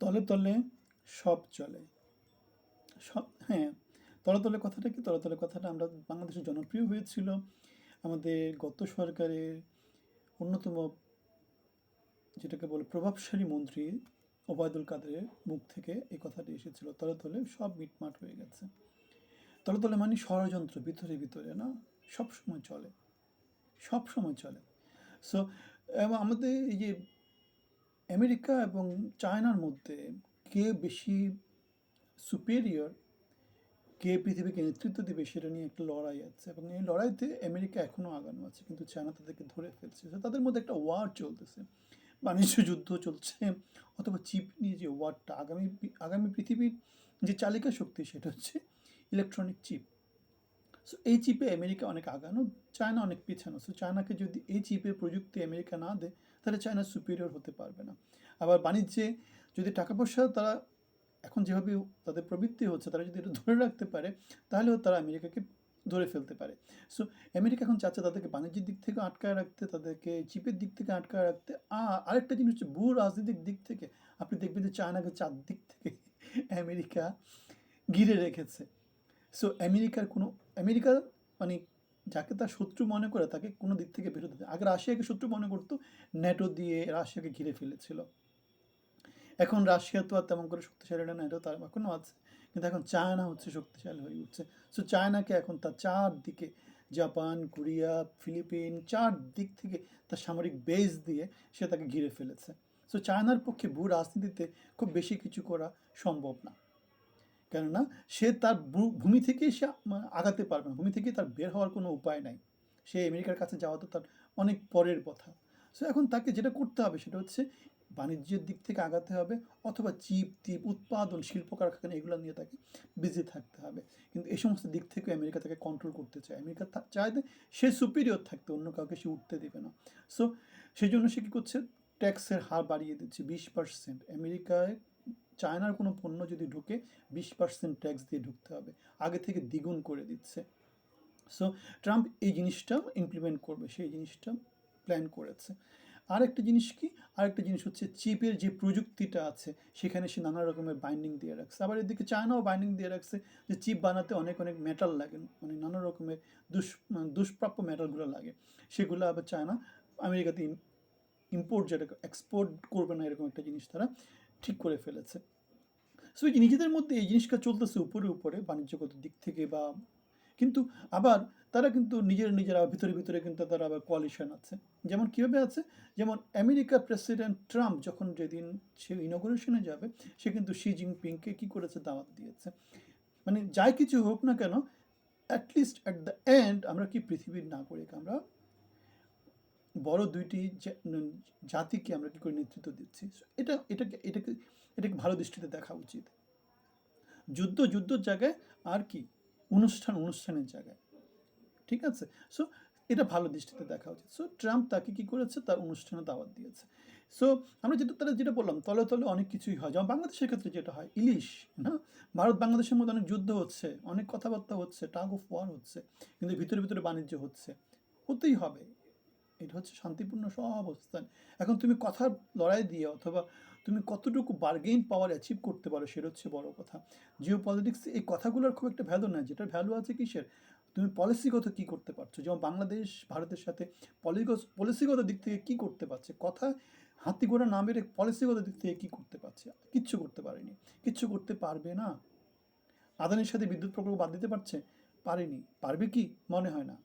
তলে তলে সব চলে। সব হ্যাঁ তলে তলে কথাটা কি? তলে তলে কথাটা আমরা বাংলাদেশে জনপ্রিয় হয়েছিল আমাদের গত সরকারের অন্যতম যেটাকে বলে প্রভাবশালী মন্ত্রী ওবায়দুল কাদেরের মুখ থেকে এই কথাটি এসেছিল, তলে তলে সব মিটমাট হয়ে গেছে। তলে তলে মানে ষড়যন্ত্র ভিতরে ভিতরে, না? সব সময় চলে সব সময় চলে সো আমাদের এই যে আমেরিকা এবং চায়নার মধ্যে কে বেশি সুপেরিয়র কে পৃথিবীকে নেতৃত্ব দিবে সেটা নিয়ে একটা লড়াই আছে। এবং এই লড়াইতে আমেরিকা এখনও আগানো আছে, কিন্তু চায়না তাদেরকে ধরে ফেলছে। তাদের মধ্যে একটা ওয়ার চলতেছে। বাণিজ্য যুদ্ধ চলছে, অথবা চিপ নিয়ে যে ওয়ারটা আগামী আগামী পৃথিবীর যে চালিকা শক্তি সেটা হচ্ছে ইলেকট্রনিক চিপ সো এই চিপে আমেরিকা অনেক আগানো, চায়না অনেক পিছানো। সো চায়নাকে যদি এই চিপের প্রযুক্তি আমেরিকা না দেয় তাহলে চায়না সুপিরিয়র হতে পারবে না। আবার বাণিজ্যে যদি টাকা পয়সা তারা এখন যেভাবে তাদের প্রবৃত্তি হচ্ছে, তারা যদি এটা ধরে রাখতে পারে, তাহলেও তারা আমেরিকাকে ধরে ফেলতে পারে। সো আমেরিকা এখন চাচ্ছে তাদেরকে বাণিজ্যের দিক থেকে আটকায় রাখতে, তাদেরকে চিপের দিক থেকে আটকায় রাখতে। আর আরেকটা জিনিস হচ্ছে ভূ রাজনৈতিক দিক থেকে, আপনি দেখবেন যে চায়নাকে চারদিক থেকে আমেরিকা ঘিরে রেখেছে। সো আমেরিকার কোনো, আমেরিকা মানে যাকে তার শত্রু মনে করে তাকে কোনো দিক থেকে বেরোতে দেয় আগে রাশিয়াকে শত্রু মনে করতো, ন্যাটো দিয়ে রাশিয়াকে ঘিরে ফেলেছিল। এখন রাশিয়া তো আর তেমন করে শক্তিশালী না, ন্যাটো তার এখনও আছে। কিন্তু এখন চায়না হচ্ছে শক্তিশালী হয়ে উঠছে। সো চায়নাকে এখন তার চারদিকে, জাপান, কোরিয়া, ফিলিপিন চার দিক থেকে তার সামরিক বেস দিয়ে সে তাকে ঘিরে ফেলেছে। সো চায়নার পক্ষে ভূ রাজনীতিতে খুব বেশি কিছু করা সম্ভব না। কেননা সে তার ভূমি থেকেই সে আগাতে পারবে না। ভূমি থেকে তার বের হওয়ার কোনো উপায় নাই। সে আমেরিকার কাছে যাওয়া তো তার অনেক পরের কথা। সো এখন তাকে যেটা করতে হবে সেটা হচ্ছে বাণিজ্যের দিক থেকে আগাতে হবে অথবা চিপ, টিপ, উৎপাদন, শিল্প কারখানা এগুলো নিয়ে তাকে বিজি থাকতে হবে। কিন্তু এই সমস্ত দিক থেকে আমেরিকা তাকে কন্ট্রোল করতে চায়। আমেরিকা চায় সে সুপিরিয়র থাকতে, অন্য কাউকে সে উঠতে দেবে না। সো সেই জন্য সে কী করছে? ট্যাক্সের হার বাড়িয়ে দিচ্ছে, বিশ পার্সেন্ট আমেরিকায় চায়নার কোনো পণ্য যদি ঢুকে বিশ পার্সেন্ট ট্যাক্স দিয়ে ঢুকতে হবে, আগে থেকে দ্বিগুণ করে দিচ্ছে। সো ট্রাম্প এই জিনিসটা ইমপ্লিমেন্ট করবে, সেই জিনিসটা প্ল্যান করেছে। আর একটা জিনিস কি? আরেকটা জিনিস হচ্ছে চিপের যে প্রযুক্তিটা আছে, সেখানে সে নানা রকমের বাইন্ডিং দিয়ে রাখছে। আবার এদিকে চায়নাও বাইন্ডিং দিয়ে রাখছে যে চিপ বানাতে অনেক অনেক মেটাল লাগে মানে নানা রকমের দুষ মানে দুষ্প্রাপ্য মেটালগুলো লাগে। সেগুলো আবার চায়না, আমেরিকাতে ইম্পোর্ট যেটা এক্সপোর্ট করবে না, এরকম একটা জিনিস তারা ঠিক করে ফেলেছে। সো এই নিজেদের মধ্যে এই জিনিসটা চলতেছে উপরে উপরে, বাণিজ্যগত দিক থেকে বা কিন্তু আবার তারা কিন্তু নিজের নিজেরা ভিতরে ভিতরে কিন্তু তারা আবার কোয়ালিশন আছে। যেমন কীভাবে আছে? যেমন আমেরিকার প্রেসিডেন্ট ট্রাম্প যখন যেদিন সে ইনগ্রেশনে যাবে, সে কিন্তু শি জিনপিংকে কী করেছে? দাওয়াত দিয়েছে। মানে যাই কিছু হোক না কেন অ্যাটলিস্ট অ্যাট দ্য এন্ড আমরা কি পৃথিবীর নাগরিক? আমরা বড় দুইটি জাতিকে আমরা কী করে নেতৃত্ব দিচ্ছি? এটা, এটাকে এটাকে এটাকে ভালো দৃষ্টিতে দেখা উচিত। যুদ্ধ, যুদ্ধর জায়গায় আর কি? অনুষ্ঠান, অনুষ্ঠানের জায়গায়। ঠিক আছে? সো এটা ভালো দৃষ্টিতে দেখা উচিত। সো ট্রাম্প তাকে কি করেছে? তার অনুষ্ঠানে দাওয়াত দিয়েছে। সো আমরা যেটা, তারা যেটা বললাম, তলে তলে অনেক কিছুই হয়। যেমন বাংলাদেশের ক্ষেত্রে যেটা হয়, ইলিশ, না? ভারত বাংলাদেশের মধ্যে অনেক যুদ্ধ হচ্ছে, অনেক কথাবার্তা হচ্ছে, টাগ অফ ওয়ার হচ্ছে, কিন্তু ভিতরে ভিতরে বাণিজ্য হচ্ছে। হতেই হবে। এটা হচ্ছে শান্তিপূর্ণ সহাবস্থান। এখন তুমি কথার লড়াই দিয়ে অথবা তুমি কতটুকু বার্গেইন পাওয়ার অ্যাচিভ করতে পারো সেটা হচ্ছে বড় কথা। জিও পলিটিক্স এই কথাগুলোর খুব একটা ভ্যালু নাই, যেটার ভ্যালু আছে কিসের? তুমি পলিসিগত কী করতে পারছ? যেমন বাংলাদেশ, ভারতের সাথে পলিগস পলিসিগত দিক থেকে কী করতে পারছে? কথা হাতি ঘোড়া না মেরে পলিসিগত দিক থেকে কী করতে পারছে? কিচ্ছু করতে পারেনি। কিচ্ছু করতে পারবে না। আদানির সাথে বিদ্যুৎ প্রকল্প বাদ দিতে পারছে? পারেনি। পারবে কি? মনে হয় না।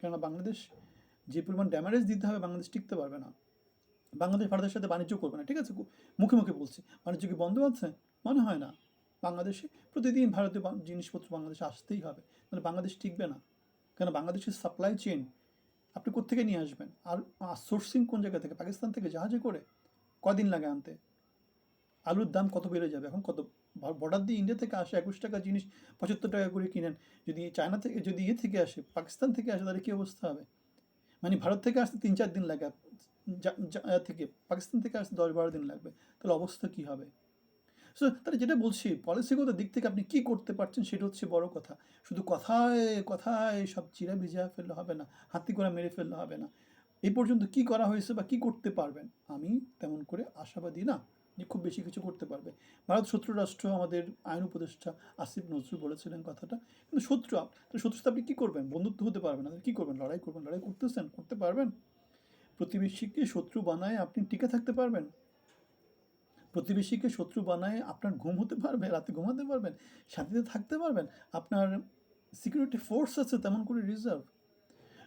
কেননা বাংলাদেশ যে পরিমাণ ড্যামারেজ দিতে হবে, বাংলাদেশ টিকতে পারবে না। বাংলাদেশ ভারতের সাথে বাণিজ্য করবে না, ঠিক আছে মুখে মুখে বলছি, বাণিজ্য কি বন্ধ আছে? মনে হয় না। বাংলাদেশে প্রতিদিন ভারতীয় জিনিসপত্র বাংলাদেশে আসতেই হবে, তাহলে বাংলাদেশ টিকবে না। কেন? বাংলাদেশের সাপ্লাই চেন আপনি কোত্থেকে নিয়ে আসবেন? আর সোর্সিং কোন জায়গা থেকে? পাকিস্তান থেকে জাহাজে করে? কদিন লাগে আনতে? আলুর দাম কত বেড়ে যাবে? এখন কত? বর্ডার দিয়ে ইন্ডিয়া থেকে আসে একুশ টাকা জিনিস, পঁচাত্তর টাকা করে কিনেন। যদি চায়না থেকে, যদি ইয়ে থেকে আসে, পাকিস্তান থেকে আসে, তাহলে কী অবস্থা হবে? মানে ভারত থেকে আসতে তিন চার দিন লাগে থেকে, পাকিস্তান থেকে আসতে দশ বারো দিন লাগবে। তাহলে অবস্থা কী হবে? সো তাহলে যেটা বলছি, পলিসিগত দিক থেকে আপনি কী করতে পারছেন সেটা হচ্ছে বড় কথা। শুধু কথায় কথায় সব চিরা ভিজা ফেললে হবে না, হাতি করে মেরে ফেললে হবে না। এই পর্যন্ত কি করা হয়েছে বা কি করতে পারবেন? আমি তেমন করে আশাবাদী না। খুব বেশি কিছু করতে পারবে ভারত শত্রু রাষ্ট্র আমাদের আইন উপদেষ্টা আসিফ নজরুল বলেছিলেন কথাটা। কিন্তু শত্রু আপ- তো শত্রুর সাথে আপনি কী করবেন? বন্ধুত্ব হতে পারবেন না। কী করবেন? লড়াই করবেন? লড়াই করতেছেন? করতে পারবেন? প্রতিবেশীকে শত্রু বানায় আপনি টিকে থাকতে পারবেন। প্রতিবেশীকে শত্রু বানায় আপনার ঘুম হতে পারবে, রাতে ঘুমাতে পারবেন, শান্তিতে থাকতে পারবেন। আপনার সিকিউরিটি ফোর্স আছে তেমন করে রিজার্ভ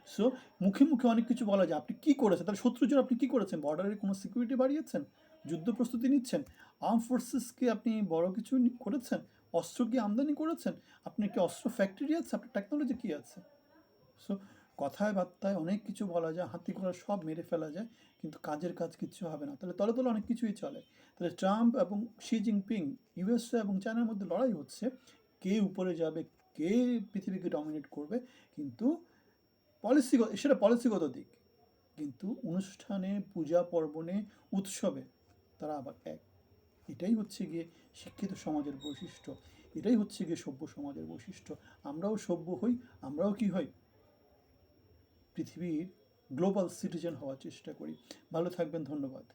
সো মুখে মুখে অনেক কিছু বলা যায়। আপনি কী করেছেন? তাহলে শত্রুর জন্য আপনি কী করেছেন? বর্ডারে কোনো সিকিউরিটি বাড়িয়েছেন? যুদ্ধ প্রস্তুতি নিচ্ছেন? আর্ম ফোর্সেসকে আপনি বড় কিছু করেছেন? অস্ত্র কি আমদানি করেছেন? আপনার কি অস্ত্র ফ্যাক্টরি আছে? আপনার টেকনোলজি কী আছে? সো কথায় বার্তায় অনেক কিছু বলা যায়, হাতি ঘোড়া সব মেরে ফেলা যায়, কিন্তু কাজের কাজ কিচ্ছু হবে না। তাহলে তলে তলে অনেক কিছুই চলে। তাহলে ট্রাম্প এবং শি জিনপিং ইউএসএ এবং চায়নার মধ্যে লড়াই হচ্ছে। কে উপরে যাবে? কে পৃথিবীকে ডমিনেট করবে? কিন্তু পলিসিগত সেটা পলিসিগত দিক। কিন্তু অনুষ্ঠানে পূজা পার্বণে উৎসবে তারা আবার এক। এটাই হচ্ছে গিয়ে শিক্ষিত সমাজের বৈশিষ্ট্য। এটাই হচ্ছে গিয়ে সভ্য সমাজের বৈশিষ্ট্য। আমরাও সভ্য হই, আমরাও কি হই? পৃথিবীর গ্লোবাল সিটিজেন হওয়ার চেষ্টা করি। ভালো থাকবেন, ধন্যবাদ।